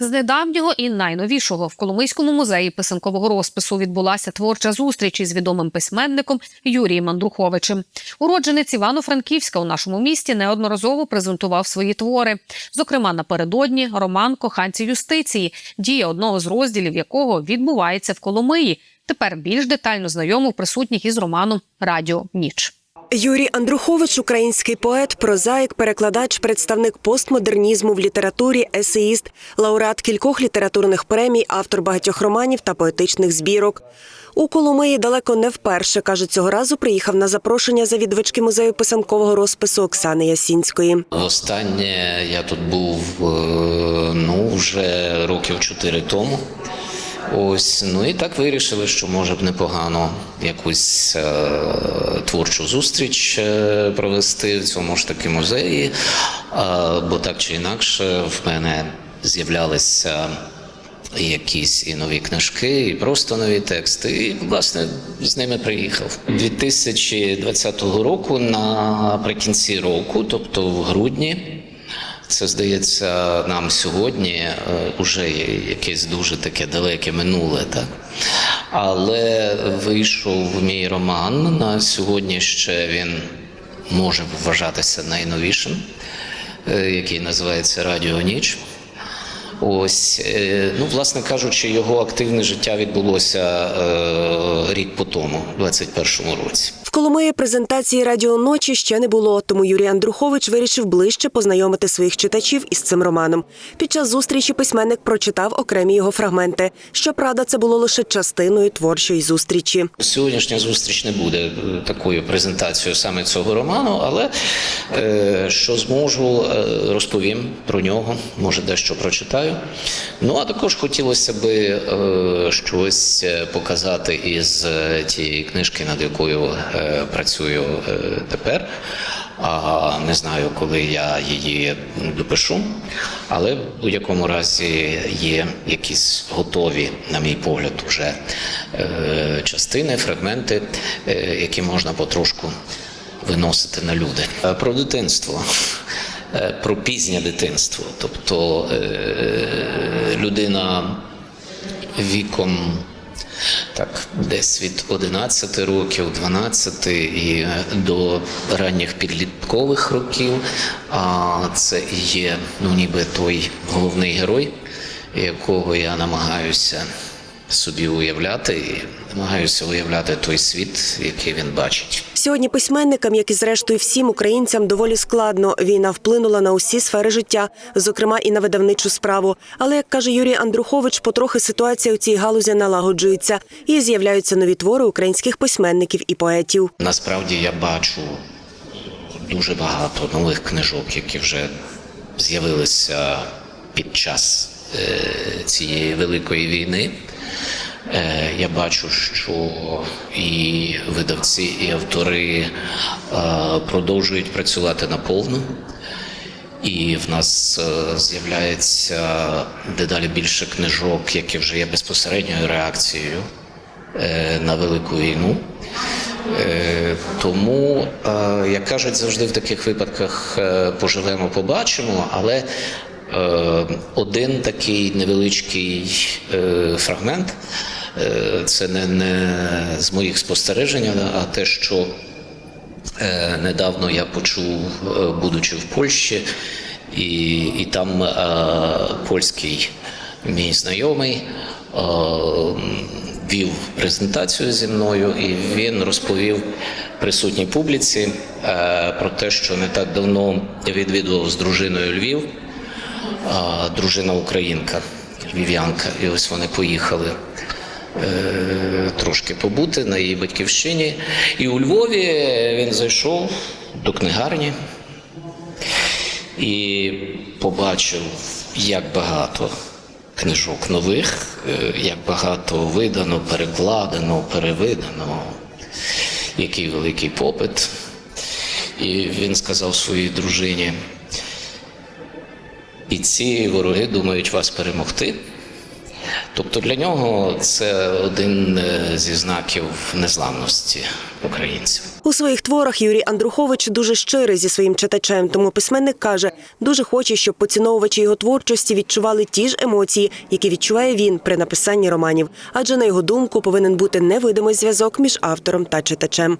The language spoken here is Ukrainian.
З недавнього і найновішого в Коломийському музеї писанкового розпису відбулася творча зустріч із відомим письменником Юрієм Андруховичем. Уродженець Івано-Франківська у нашому місті неодноразово презентував свої твори. Зокрема, напередодні роман Коханці юстиції, дія одного з розділів якого відбувається в Коломиї. Тепер більш детально знайомив присутніх із романом Радіо Ніч. Юрій Андрухович, український поет, прозаїк, перекладач, представник постмодернізму в літературі, есеїст, лауреат кількох літературних премій, автор багатьох романів та поетичних збірок. У Коломиї далеко не вперше каже, цього разу приїхав на запрошення завідувачки музею писанкового розпису Оксани Ясінської. Востаннє я тут був е, ну вже років чотири тому. Ось, ну і так вирішили, що може б непогано якусь е, творчу зустріч е, провести в цьому ж таки музеї. Е, бо так чи інакше в мене з'являлися якісь і нові книжки, і просто нові тексти. І власне з ними приїхав 2020 року наприкінці року, тобто в грудні. Це здається нам сьогодні вже якесь дуже таке далеке минуле, так але вийшов мій роман на сьогодні. Ще він може вважатися найновішим, е, який називається Радіо Ніч. Ось, е, ну, власне кажучи, його активне життя відбулося е, рік по тому, у 21-му році. Коломиї презентації радіо ночі ще не було, тому Юрій Андрухович вирішив ближче познайомити своїх читачів із цим романом. Під час зустрічі письменник прочитав окремі його фрагменти. Щоправда, це було лише частиною творчої зустрічі. Сьогоднішня зустріч не буде е, такою презентацією саме цього роману, але е, що зможу, е, розповім про нього, може дещо прочитаю. Ну а також хотілося би щось показати із тієї книжки, над якою працюю е, тепер. А не знаю, коли я її допишу, але в будь-якому разі є якісь готові, на мій погляд, вже е, частини, фрагменти, е, які можна потрошку виносити на люди. Про дитинство. Про пізнє дитинство, тобто людина віком так, десь від 11 років, 12 і до ранніх підліткових років. А це є ну, ніби той головний герой, якого я намагаюся собі уявляти, і намагаюся уявляти той світ, який він бачить. Сьогодні письменникам, як і зрештою всім українцям, доволі складно. Війна вплинула на усі сфери життя, зокрема і на видавничу справу. Але як каже Юрій Андрухович, потрохи ситуація у цій галузі налагоджується і з'являються нові твори українських письменників і поетів. Насправді я бачу дуже багато нових книжок, які вже з'явилися під час е, цієї великої війни. Е, Я бачу, що і видавці, і автори е, продовжують працювати наповну. І в нас е, з'являється дедалі більше книжок, які вже є безпосередньою реакцією на велику війну. Тому, як кажуть, завжди в таких випадках поживемо, побачимо, але один такий невеличкий фрагмент це не, не з моїх спостережень, а те, що Е, Недавно я почув, е, будучи в Польщі, і, і там е, польський мій знайомий е, вів презентацію зі мною, і він розповів присутній публіці е, про те, що не так давно відвідував з дружиною Львів, е, дружина українка, львів'янка, і ось вони поїхали. е, трошки побути на її батьківщині. І у Львові він зайшов до книгарні і побачив, як багато книжок нових, е, як багато видано, перекладено, перевидано, який великий попит. І він сказав своїй дружині. І ці вороги думають вас перемогти. Тобто для нього це один е, зі знаків незламності українців. У своїх творах Юрій Андрухович дуже щирий зі своїм читачем, тому письменник каже, дуже хоче, щоб поціновувачі його творчості відчували ті ж емоції, які відчуває він при написанні романів. Адже на його думку повинен бути невидимий зв'язок між автором та читачем.